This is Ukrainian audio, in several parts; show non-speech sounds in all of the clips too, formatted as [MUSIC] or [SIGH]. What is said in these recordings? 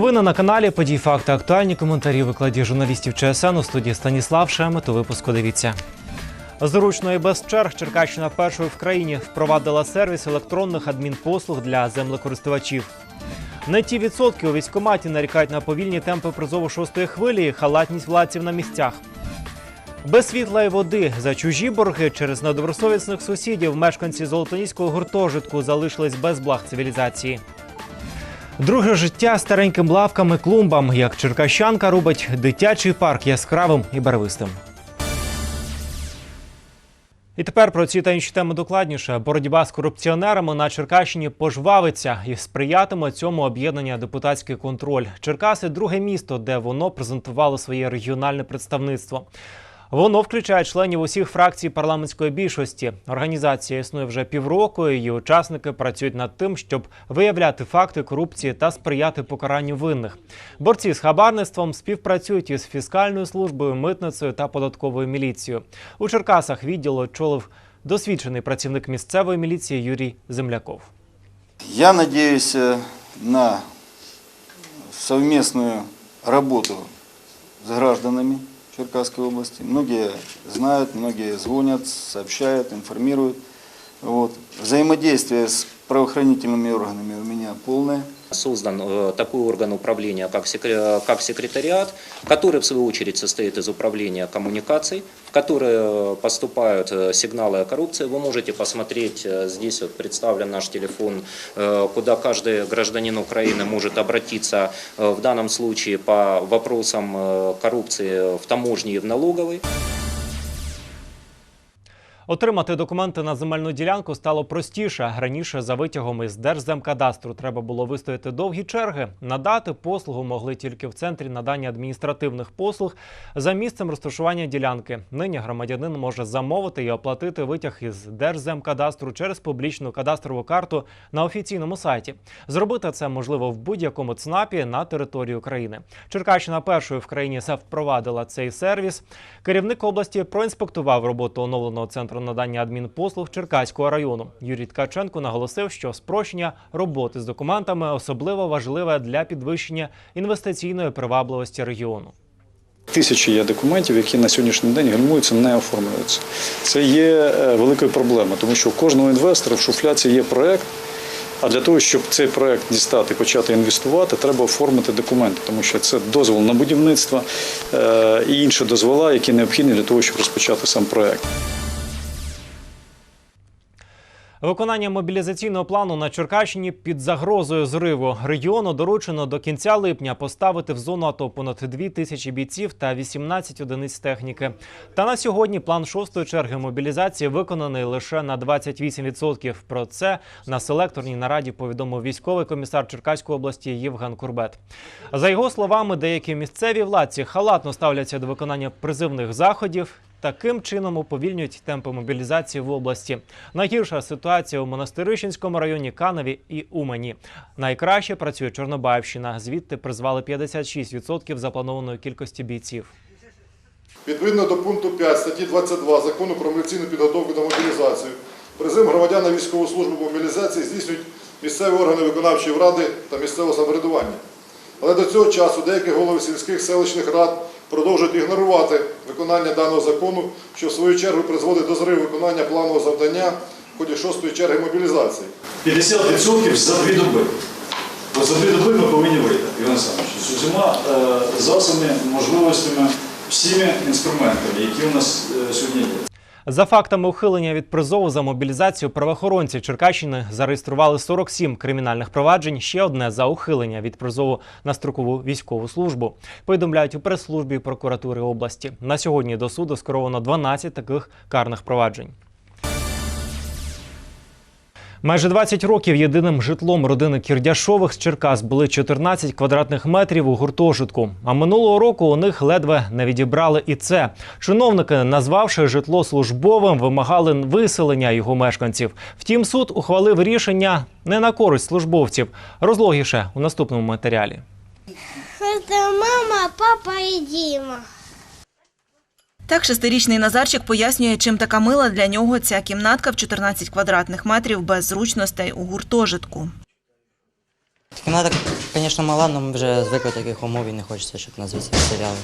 Новини на каналі Подій факти актуальні коментарі викладі журналістів ЧСН у студії Станіслав Шемет. Випуску дивіться. Зручно і без черг Черкащина першою в країні впровадила сервіс електронних адмінпослуг для землекористувачів. Не ті відсотки у військкоматі нарікають на повільні темпи призову шостої хвилі і халатність владців на місцях. Без світла і води за чужі борги через недобросовісних сусідів мешканці Золотоніського гуртожитку залишились без благ цивілізації. Друге життя стареньким лавкам і клумбам, як черкащанка робить дитячий парк яскравим і барвистим. І тепер про ці та інші теми докладніше. Боротьба з корупціонерами на Черкащині пожвавиться і сприятиме цьому об'єднання депутатський контроль. Черкаси друге місто, де воно презентувало своє регіональне представництво. Воно включає членів усіх фракцій парламентської більшості. Організація існує вже півроку. Її учасники працюють над тим, щоб виявляти факти корупції та сприяти покаранню винних. Борці з хабарництвом співпрацюють із фіскальною службою, митницею та податковою міліцією. У Черкасах відділ очолив досвідчений працівник місцевої міліції Юрій Земляков. Я надеюсь э, на совместную работу с гражданами Черкасской области. Многие знают, многие звонят, сообщают, информируют. Вот. Взаимодействие с правоохранительными органами у меня полное. Создан э, такой орган управления, как, секре- как секретариат, который в свою очередь состоит из управления коммуникаций, в который э, поступают э, сигналы о коррупции. Вы можете посмотреть, э, здесь вот представлен наш телефон, куда каждый гражданин Украины может обратиться в данном случае по вопросам коррупции в таможне и в налоговой. Отримати документи на земельну ділянку стало простіше. Раніше за витягом із Держземкадастру треба було вистояти довгі черги. Надати послугу могли тільки в центрі надання адміністративних послуг за місцем розташування ділянки. Нині громадянин може замовити і оплатити витяг із Держземкадастру через публічну кадастрову карту на офіційному сайті. Зробити це можливо в будь-якому ЦНАПі на території України. Черкащина першою в країні впровадила цей сервіс. Керівник області проінспектував роботу оновленого центру надання адмінпослуг Черкаського району. Юрій Ткаченко наголосив, що спрощення роботи з документами особливо важливе для підвищення інвестиційної привабливості регіону. Тисячі є документів, які на сьогоднішній день гальмуються, не оформлюються. Це є е, великою проблемою, тому що у кожного інвестора в шуфляці є проект. А для того, щоб цей проект дістати, почати інвестувати, треба оформити документи, тому що це дозвол на будівництво е, і інші дозвола, які необхідні для того, щоб розпочати сам проект. Виконання мобілізаційного плану на Черкащині під загрозою зриву регіону доручено до кінця липня поставити в зону АТО понад 2 тисячі бійців та 18 одиниць техніки. Та на сьогодні план шостої черги мобілізації виконаний лише на 28%. Про це на селекторній нараді повідомив військовий комісар Черкаської області Євген Курбет. За його словами, деякі місцеві владці халатно ставляться до виконання призивних заходів. Таким чином уповільнюють темпи мобілізації в області. Найгірша ситуація у Монастирищенському районі Канові і Умані. Найкраще працює Чорнобаївщина. Звідти призвали 56% запланованої кількості бійців. Відповідно до пункту 5 статті 22 Закону про міліційну підготовку та мобілізацію, призив громадян на військову службу мобілізації здійснюють місцеві органи виконавчої ради та місцевого самоврядування. Але до цього часу деякі голови сільських селищних рад продовжують ігнорувати виконання даного закону, що в свою чергу призводить до зриву виконання планового завдання в ході шостої черги мобілізації. 50% за дві доби. Бо за дві доби ми повинні вийти, Іван Олександрович, з усіма е, засобами, можливостями, всіми інструментами, які у нас е, сьогодні є. За фактами ухилення від призову за мобілізацію правоохоронці Черкащини зареєстрували 47 кримінальних проваджень. Ще одне за ухилення від призову на строкову військову службу. Повідомляють у прес-службі прокуратури області. На сьогодні до суду скеровано 12 таких карних проваджень. Майже 20 років єдиним житлом родини Кірдяшових з Черкас були 14 квадратних метрів у гуртожитку. А минулого року у них ледве не відібрали і це. Чиновники, назвавши житло службовим, вимагали виселення його мешканців. Втім, суд ухвалив рішення не на користь службовців. Розлогіше у наступному матеріалі. Это мама, папа и Дима. Так шестирічний Назарчик пояснює, чим така мила для нього ця кімнатка в 14 квадратних метрів без зручностей у гуртожитку. Кімната, звісно, мала, але ми вже звикли таких умов і не хочеться, щоб нас звідси серіали.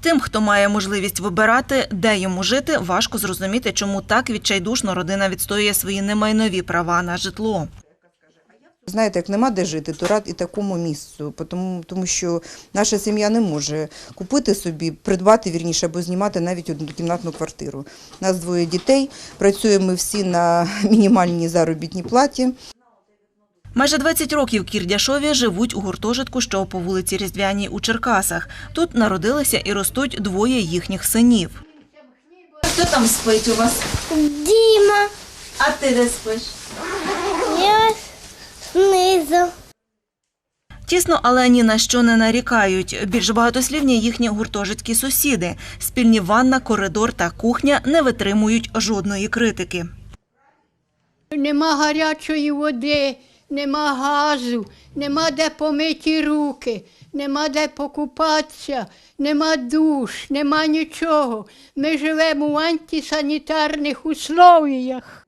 Тим, хто має можливість вибирати, де йому жити, важко зрозуміти, чому так відчайдушно родина відстоює свої немайнові права на житло. Знаєте, як нема де жити, то рад і такому місцю, тому, тому що наша сім'я не може купити собі, придбати вірніше або знімати навіть однокімнатну квартиру. У нас двоє дітей, працюємо ми всі на [LAUGHS] мінімальній заробітній платі. Майже 20 років Кірдяшові живуть у гуртожитку, що по вулиці Різдвяній у Черкасах. Тут народилися і ростуть двоє їхніх синів. Хто там спить у вас? Дима, А ти де спиш? Я снизу. Тісно, але ні на що не нарікають. Більш багатослівні їхні гуртожитські сусіди. Спільні ванна, коридор та кухня не витримують жодної критики. Нема гарячої води, нема газу, нема де помиті руки, нема де покупатися, нема душ, нема нічого. Ми живемо в антисанітарних условіях.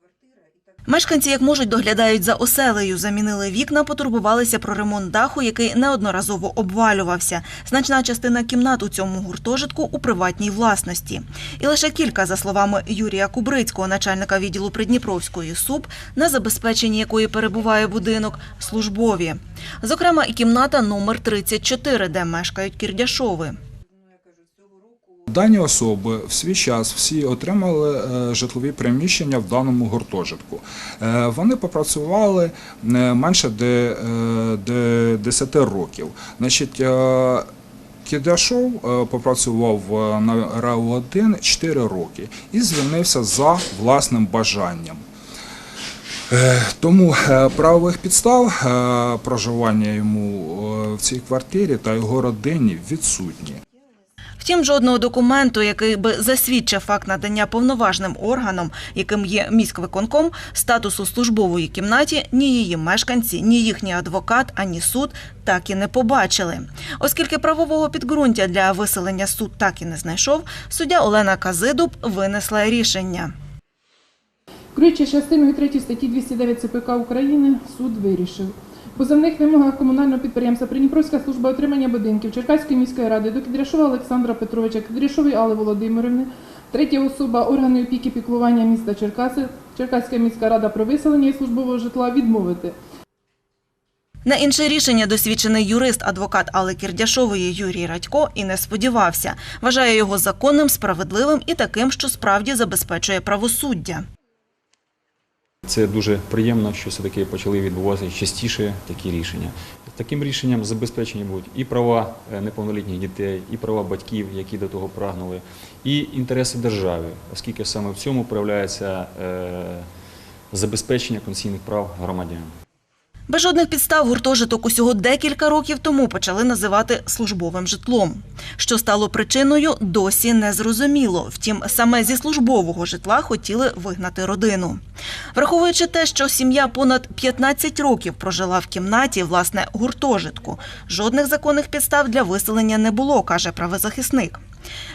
Мешканці, як можуть, доглядають за оселею, замінили вікна, потурбувалися про ремонт даху, який неодноразово обвалювався. Значна частина кімнат у цьому гуртожитку у приватній власності. І лише кілька, за словами Юрія Кубрицького, начальника відділу Придніпровської СУП, на забезпеченні якої перебуває будинок, службові. Зокрема, і кімната номер 34, де мешкають Кірдяшови. Дані особи в свій час всі отримали е, житлові приміщення в даному гуртожитку. Е, Вони попрацювали е, менше де, е, де 10 років. Кідашов попрацював на РАО-1 4 роки і звільнився за власним бажанням. Тому правових підстав проживання йому в цій квартирі та його родині відсутні. Втім, жодного документу, який би засвідчив факт надання повноважним органам, яким є міськвиконком, статусу службової кімнаті, ні її мешканці, ні їхній адвокат, ані суд так і не побачили. Оскільки правового підґрунтя для виселення суд так і не знайшов, суддя Олена Казидуб винесла рішення. Керуючи частиною 3 статті 209 ЦПК України, суд вирішив. По земних вимогах комунального підприємства Придніпровська служба отримання будинків Черкаської міської ради до Кідряшова Олександра Петровича, Кідряшової Алли Володимирівни, третя особа органу опіки піклування міста Черкаси, Черкаська міська рада про виселення із службового житла відмовити. На інше рішення досвідчений юрист, адвокат Алли Кірдяшової Юрій Радько і не сподівався. Вважає його законним, справедливим і таким, що справді забезпечує правосуддя. Це дуже приємно, що все-таки почали відбуватися частіше такі рішення. Таким рішенням забезпечені будуть і права е, неповнолітніх дітей, і права батьків, які до того прагнули, і інтереси держави, оскільки саме в цьому проявляється е, забезпечення конституційних прав громадян. Без жодних підстав гуртожиток усього декілька років тому почали називати службовим житлом. Що стало причиною, досі не зрозуміло. Втім, саме зі службового житла хотіли вигнати родину. Враховуючи те, що сім'я понад 15 років прожила в кімнаті, власне, гуртожитку, жодних законних підстав для виселення не було, каже правозахисник.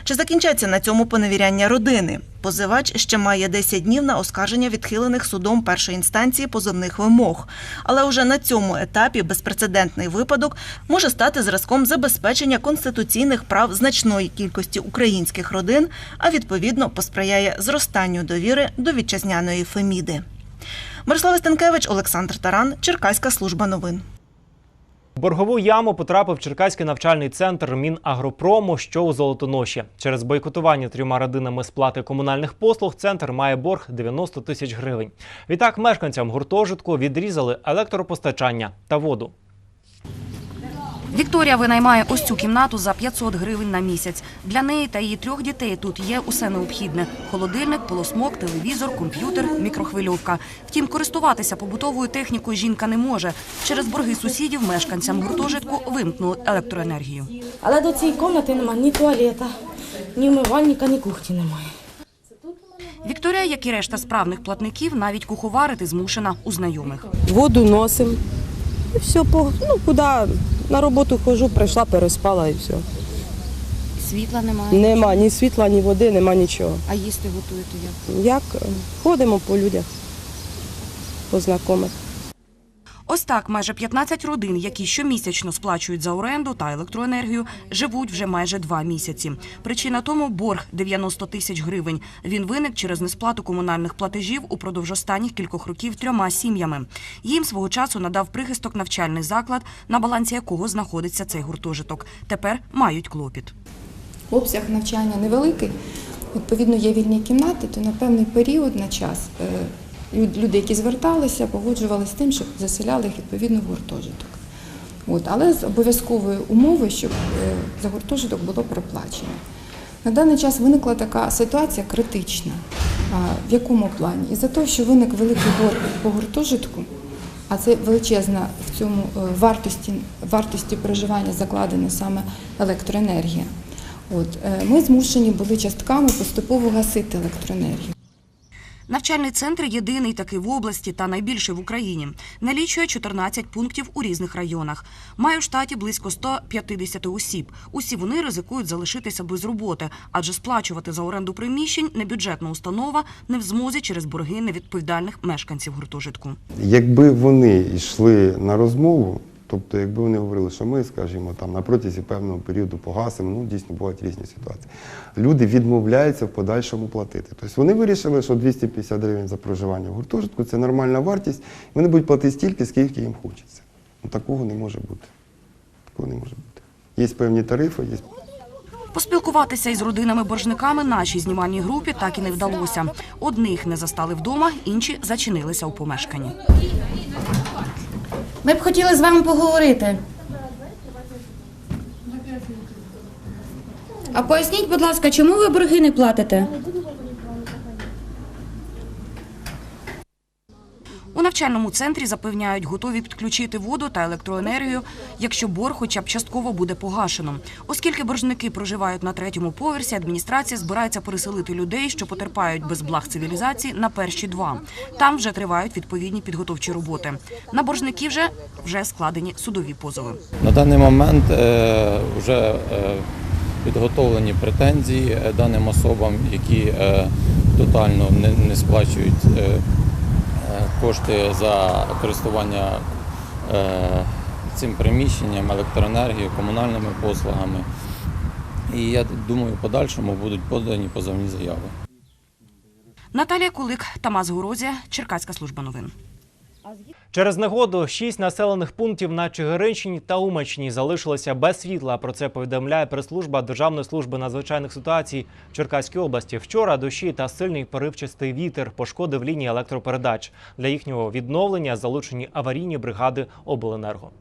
Чи закінчаться на цьому поневіряння родини? Позивач ще має 10 днів на оскарження відхилених судом першої інстанції позовних вимог. Але уже на цьому етапі безпрецедентний випадок може стати зразком забезпечення конституційних прав значної кількості українських родин, а відповідно посприяє зростанню довіри до вітчизняної Феміди. Мирослава Стенкевич, Олександр Таран, Черкаська служба новин. Боргову яму потрапив Черкаський навчальний центр Мінагропрому, що у Золотоноші. Через бойкотування трьома родинами сплати комунальних послуг центр має борг 90 тисяч гривень. Відтак мешканцям гуртожитку відрізали електропостачання та воду. Вікторія винаймає ось цю кімнату за 500 гривень на місяць. Для неї та її трьох дітей тут є усе необхідне: холодильник, полосмок, телевізор, комп'ютер, мікрохвильовка. Втім, користуватися побутовою технікою жінка не може. Через борги сусідів мешканцям гуртожитку вимкнули електроенергію. Але до цієї кімнати немає ні туалета, ні вмивальника, ні кухні немає. Вікторія, як і решта справних платників, навіть куховарити змушена у знайомих. Воду носимо. І все, по, ну, куди на роботу хожу, прийшла, переспала і все. Світла немає. Нема ні світла, ні води, нема нічого. А їсти готуєте як? Як? Ходимо по людях, по знайомих. Ось так майже 15 родин, які щомісячно сплачують за оренду та електроенергію, живуть вже майже два місяці. Причина тому борг 90 тисяч гривень. Він виник через несплату комунальних платежів упродовж останніх кількох років трьома сім'ями. Їм свого часу надав прихисток навчальний заклад, на балансі якого знаходиться цей гуртожиток. Тепер мають клопіт. обсяг навчання невеликий, відповідно є вільні кімнати, то на певний період на час е, люди, які зверталися, погоджувалися з тим, щоб заселяли їх відповідно в гуртожиток. От, але з обов'язковою умовою, щоб е, за гуртожиток було проплачено. На даний час виникла така ситуація критична. В якому плані? Із-за того, що виник великий борг по гуртожитку, а це величезна в цьому е, вартості, вартості проживання закладена саме електроенергія. От, е, ми змушені були частками поступово гасити електроенергію. Навчальний центр єдиний такий в області та найбільший в Україні. Налічує 14 пунктів у різних районах. Має в штаті близько 150 осіб. Усі вони ризикують залишитися без роботи, адже сплачувати за оренду приміщень небюджетна установа не в змозі через борги невідповідальних мешканців гуртожитку. Якби вони йшли на розмову, тобто якби вони говорили, що ми, скажімо, там на протязі певного періоду погасимо, ну дійсно бувають різні ситуації. Люди відмовляються в подальшому платити. Тобто вони вирішили, що 250 гривень за проживання в гуртожитку це нормальна вартість, вони будуть платити стільки, скільки їм хочеться. Ну такого не може бути. Такого не може бути. Є певні тарифи, є Поспілкуватися із родинами-боржниками нашій знімальній групі так і не вдалося. Одних не застали вдома, інші зачинилися у помешканні. Ми б хотіли з вами поговорити. А поясніть, будь ласка, чому ви борги не платите? Навчальному центрі запевняють, готові підключити воду та електроенергію, якщо борг хоча б частково буде погашено. Оскільки боржники проживають на третьому поверсі, адміністрація збирається переселити людей, що потерпають без благ цивілізації, на перші два. Там вже тривають відповідні підготовчі роботи. На боржників вже вже складені судові позови. На даний момент е, вже е, підготовлені претензії е, даним особам, які тотально не, сплачують кошти за користування е, цим приміщенням, електроенергією, комунальними послугами. І я думаю, в подальшому будуть подані позовні заяви. Наталія Кулик, Тамас Горозія, Черкаська служба новин. Через негоду шість населених пунктів на Чигиринщині та Умачні залишилися без світла. Про це повідомляє прес-служба Державної служби надзвичайних ситуацій в Черкаській області. Вчора дощі та сильний поривчастий вітер пошкодив лінії електропередач. Для їхнього відновлення залучені аварійні бригади обленерго.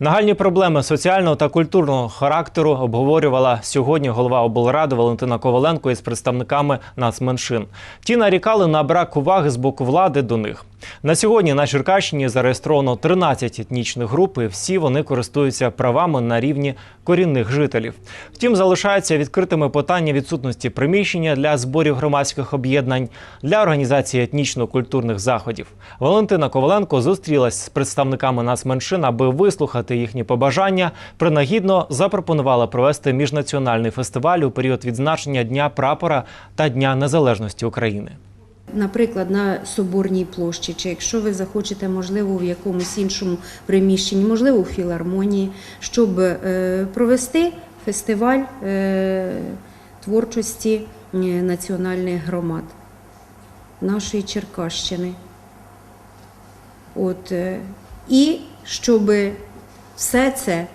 Нагальні проблеми соціального та культурного характеру обговорювала сьогодні голова облради Валентина Коваленко із представниками нацменшин. Ті нарікали на брак уваги з боку влади до них. На сьогодні на Черкащині зареєстровано 13 етнічних груп, і всі вони користуються правами на рівні корінних жителів. Втім, залишаються відкритими питання відсутності приміщення для зборів громадських об'єднань для організації етнічно-культурних заходів. Валентина Коваленко зустрілась з представниками нацменшин, аби вислухати їхні побажання. Принагідно запропонувала провести міжнаціональний фестиваль у період відзначення Дня прапора та Дня Незалежності України. Наприклад, на Соборній площі, чи якщо ви захочете, можливо, в якомусь іншому приміщенні, можливо, у філармонії, щоб е, провести фестиваль е, творчості е, національних громад нашої Черкащини. От, і щоб все це,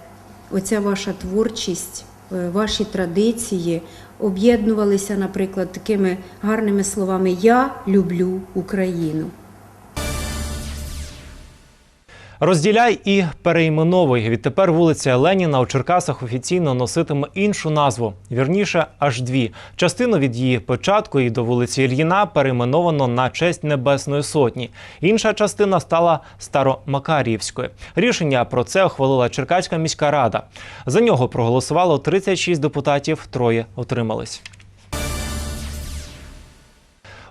оця ваша творчість, е, ваші традиції об'єднувалися, наприклад, такими гарними словами Я люблю Україну. Розділяй і перейменовуй. Відтепер вулиця Леніна у Черкасах офіційно носитиме іншу назву. Вірніше, аж дві. Частину від її початку і до вулиці Ільїна перейменовано на честь Небесної Сотні. Інша частина стала Старомакаріївською. Рішення про це ухвалила Черкаська міська рада. За нього проголосувало 36 депутатів, троє утримались.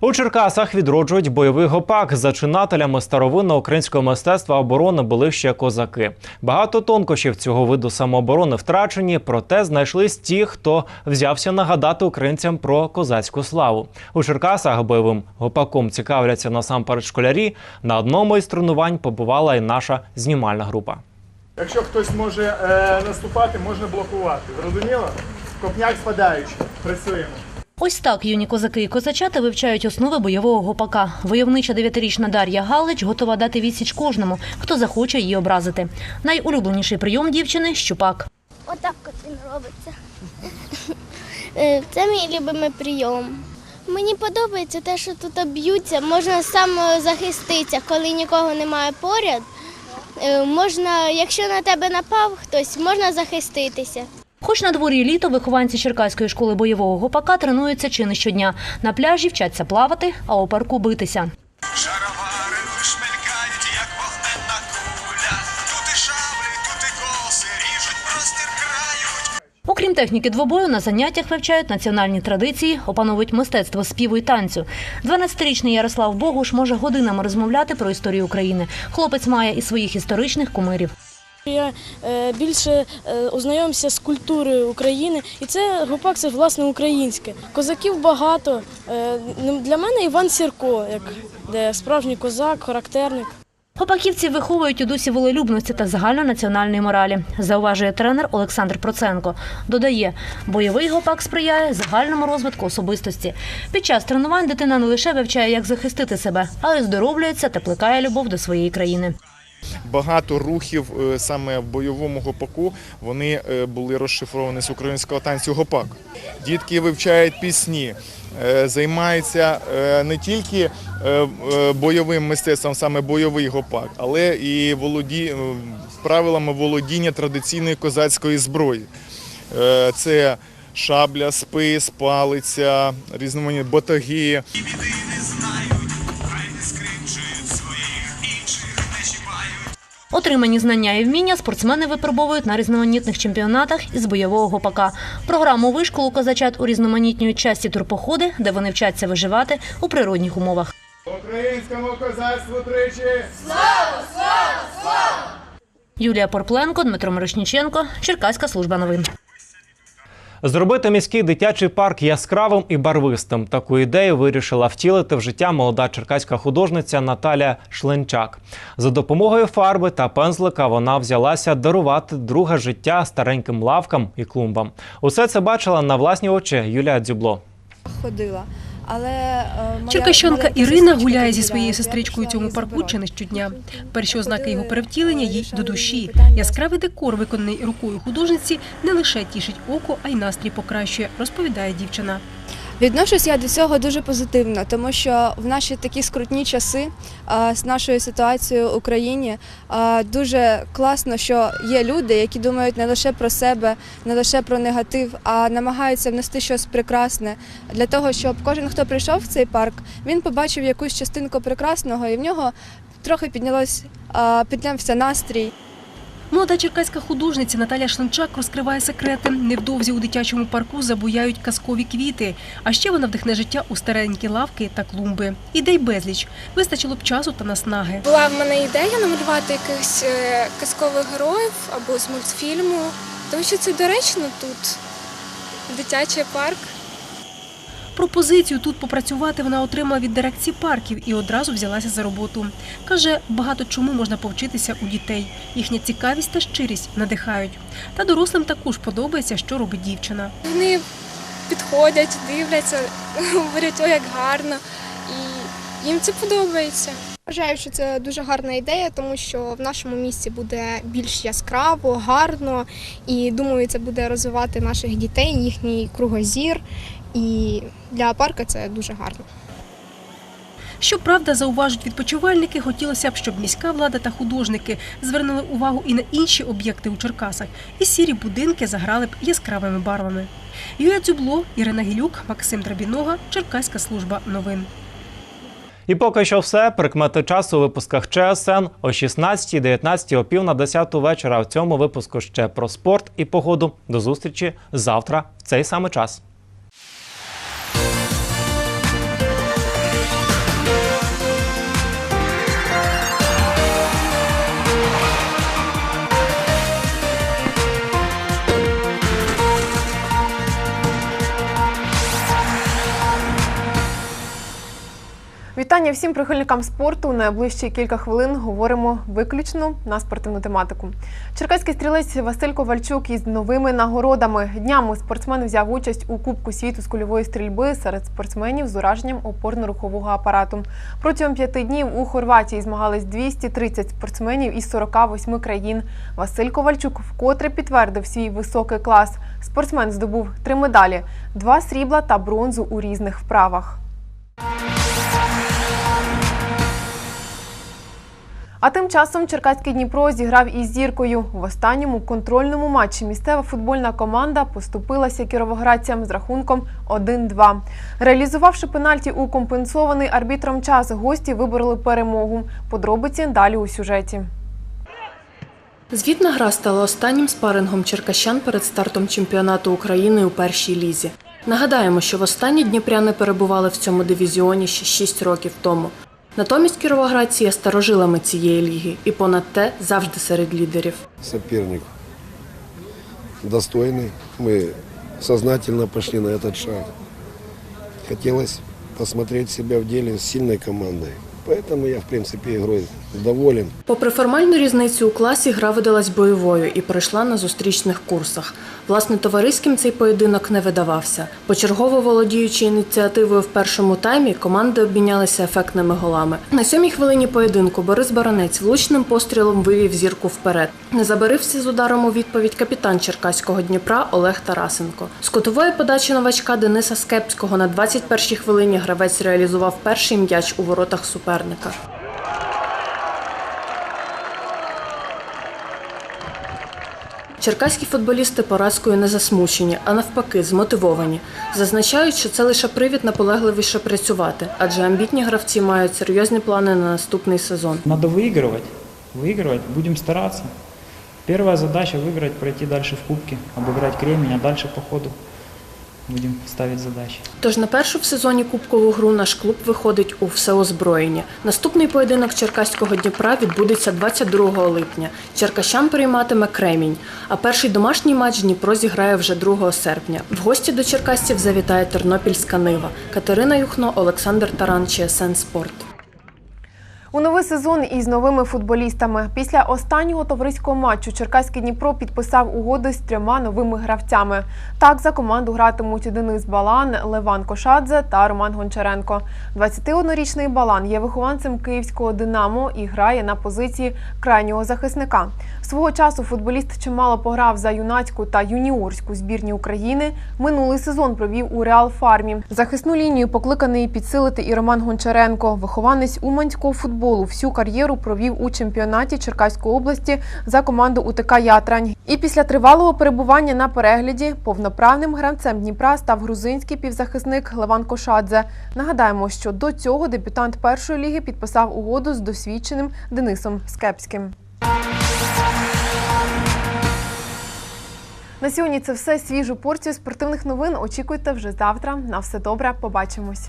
У Черкасах відроджують бойовий гопак. Зачинателями старовинного українського мистецтва оборони були ще козаки. Багато тонкощів цього виду самооборони втрачені, проте знайшлись ті, хто взявся нагадати українцям про козацьку славу. У Черкасах бойовим гопаком цікавляться насамперед школярі. На одному із тренувань побувала і наша знімальна група. Якщо хтось може е, наступати, можна блокувати. Зрозуміло? Копняк спадаючий. Працюємо. Ось так юні козаки і козачата вивчають основи бойового гопака. Войовнича дев'ятирічна Дар'я Галич готова дати відсіч кожному, хто захоче її образити. Найулюбленіший прийом дівчини щупак. Отак от він робиться. Е, Це мій любимий прийом. Мені подобається те, що тут б'ються, можна самозахиститися, коли нікого немає поряд. Е, Можна, якщо на тебе напав хтось, можна захиститися. Хоч на дворі літо вихованці Черкаської школи бойового гопака тренуються чи не щодня. На пляжі вчаться плавати, а у парку битися. Окрім техніки двобою, на заняттях вивчають національні традиції, опановують мистецтво співу і танцю. 12-річний Ярослав Богуш може годинами розмовляти про історію України. Хлопець має і своїх історичних кумирів. Я е, більше е, ознайомився з культурою України, і це гопак це власне українське. Козаків багато. Е, ну, для мене Іван Сірко, як де справжній козак, характерник. Гопаківці виховують у дусі волелюбності та загальнонаціональної моралі, зауважує тренер Олександр Проценко. Додає, бойовий гопак сприяє загальному розвитку особистості. Під час тренувань дитина не лише вивчає, як захистити себе, а й здоровлюється та плекає любов до своєї країни. Багато рухів е, саме в бойовому гопаку вони е, були розшифровані з українського танцю гопак. Дітки вивчають пісні, е, займаються не тільки бойовим мистецтвом, саме бойовий гопак, але і володі... правилами володіння традиційної козацької зброї. Це шабля, спис, палиця, різноманітні батаги. Отримані знання і вміння спортсмени випробовують на різноманітних чемпіонатах із бойового гопака. Програму вишколу козачат урізноманітнюють часті турпоходи, де вони вчаться виживати у природних умовах. Українському козацтву тричі. слава, слава, слава! Юлія Порпленко, Дмитро Мирошніченко, Черкаська служба новин. Зробити міський дитячий парк яскравим і барвистим. Таку ідею вирішила втілити в життя молода черкаська художниця Наталя Шленчак. За допомогою фарби та пензлика вона взялася дарувати друге життя стареньким лавкам і клумбам. Усе це бачила на власні очі Юлія Дзюбло. ходила. Але е, Черкащанка Ірина гуляє зі своєю сестричкою у цьому парку чи не щодня. Перші ознаки його перевтілення їй до душі. Яскравий декор, виконаний рукою художниці, не лише тішить око, а й настрій покращує, розповідає дівчина. Відношусь я до цього дуже позитивно, тому що в наші такі скрутні часи з нашою ситуацією в Україні дуже класно, що є люди, які думають не лише про себе, не лише про негатив, а намагаються внести щось прекрасне для того, щоб кожен, хто прийшов в цей парк, він побачив якусь частинку прекрасного, і в нього трохи піднялось, піднявся настрій. Молода черкаська художниця Наталя Шленчак розкриває секрети. Невдовзі у дитячому парку забуяють казкові квіти. А ще вона вдихне життя у старенькі лавки та клумби. Ідей безліч. Вистачило б часу та наснаги. Була в мене ідея намалювати якихось е, казкових героїв або з мультфільму, тому що це доречно тут. Дитячий парк. Пропозицію тут попрацювати вона отримала від дирекції парків і одразу взялася за роботу. Каже, багато чому можна повчитися у дітей. Їхня цікавість та щирість надихають. Та дорослим також подобається, що робить дівчина. Вони підходять, дивляться, [LAUGHS] говорять, о, як гарно. І їм це подобається. Вважаю, що це дуже гарна ідея, тому що в нашому місті буде більш яскраво, гарно, і думаю, це буде розвивати наших дітей, їхній кругозір. І для парка це дуже гарно. Щоправда, зауважують відпочивальники, хотілося б, щоб міська влада та художники звернули увагу і на інші об'єкти у Черкасах, і сірі будинки заграли б яскравими барвами. Юлія Дзюбло, Ірина Гілюк, Максим Драбінога, Черкаська служба новин. І поки що все. Прикмети часу у випусках ЧСН о 16, 19, о пів на 10 вечора. В цьому випуску ще про спорт і погоду. До зустрічі завтра в цей самий час. Вітання всім прихильникам спорту. Найближчі кілька хвилин говоримо виключно на спортивну тематику. Черкаський стрілець Василь Ковальчук із новими нагородами. Днями спортсмен взяв участь у Кубку світу з кульової стрільби серед спортсменів з ураженням опорно-рухового апарату. Протягом п'яти днів у Хорватії змагались 230 спортсменів із 48 країн. Василь Ковальчук вкотре підтвердив свій високий клас. Спортсмен здобув три медалі: два срібла та бронзу у різних вправах. А тим часом Черкаський Дніпро зіграв із зіркою. В останньому контрольному матчі місцева футбольна команда поступилася кіровоградцям з рахунком 1-2. Реалізувавши пенальті у компенсований арбітром час, гості вибороли перемогу. Подробиці далі у сюжеті. Звітна гра стала останнім спарингом черкащан перед стартом чемпіонату України у першій лізі. Нагадаємо, що востаннє дніпряни перебували в цьому дивізіоні ще 6 років тому. Натомість кіровоградці є старожилами цієї ліги і понад те завжди серед лідерів. соперник достойный. Мы сознательно пошли на этот шаг. Хотелось посмотреть себя в деле с сильной командой. Поэтому я, в принципе, игрой доволен. Попри формальну різницю у класі, гра видалась бойовою і пройшла на зустрічних курсах. Власне, товариським цей поєдинок не видавався. Почергово володіючи ініціативою в першому таймі, команди обмінялися ефектними голами. На сьомій хвилині поєдинку Борис Баранець влучним пострілом вивів зірку вперед. Не забарився з ударом у відповідь капітан Черкаського Дніпра Олег Тарасенко. З кутової подачі новачка Дениса Скепського на 21-й хвилині гравець реалізував перший м'яч у воротах суперника. Черкаські футболісти поразкою не засмучені, а навпаки, змотивовані. Зазначають, що це лише привід наполегливіше працювати, адже амбітні гравці мають серйозні плани на наступний сезон. Надо выигрывать. Выигрывать. Будем стараться. Первая задача выиграть, пройти дальше в кубке, обыграть Кремень, а дальше по ходу будем ставить задачи. Тож на першу в сезоні кубкову гру наш клуб виходить у всеозброєння. Наступний поєдинок Черкаського Дніпра відбудеться 22 липня. Черкащан прийматиме Кремінь. А перший домашній матч Дніпро зіграє вже 2 серпня. В гості до черкасців завітає Тернопільська Нива. Катерина Юхно, Олександр Таран, ЧСН Спорт. У новий сезон із новими футболістами. Після останнього товариського матчу Черкаський Дніпро підписав угоди з трьома новими гравцями. Так за команду гратимуть Денис Балан, Леван Кошадзе та Роман Гончаренко. 21-річний Балан є вихованцем київського Динамо і грає на позиції крайнього захисника. Свого часу футболіст чимало пограв за юнацьку та юніорську збірні України. Минулий сезон провів у Реал Фармі. Захисну лінію покликаний підсилити і Роман Гончаренко, вихованець уманського футболу. Всю кар'єру провів у чемпіонаті Черкаської області за команду УТК Ятрань. І після тривалого перебування на перегляді повноправним гравцем Дніпра став грузинський півзахисник Леван Кошадзе. Нагадаємо, що до цього дебютант першої ліги підписав угоду з досвідченим Денисом Скепським. На сьогодні це все свіжу порцію спортивних новин. Очікуйте вже завтра. На все добре. Побачимось.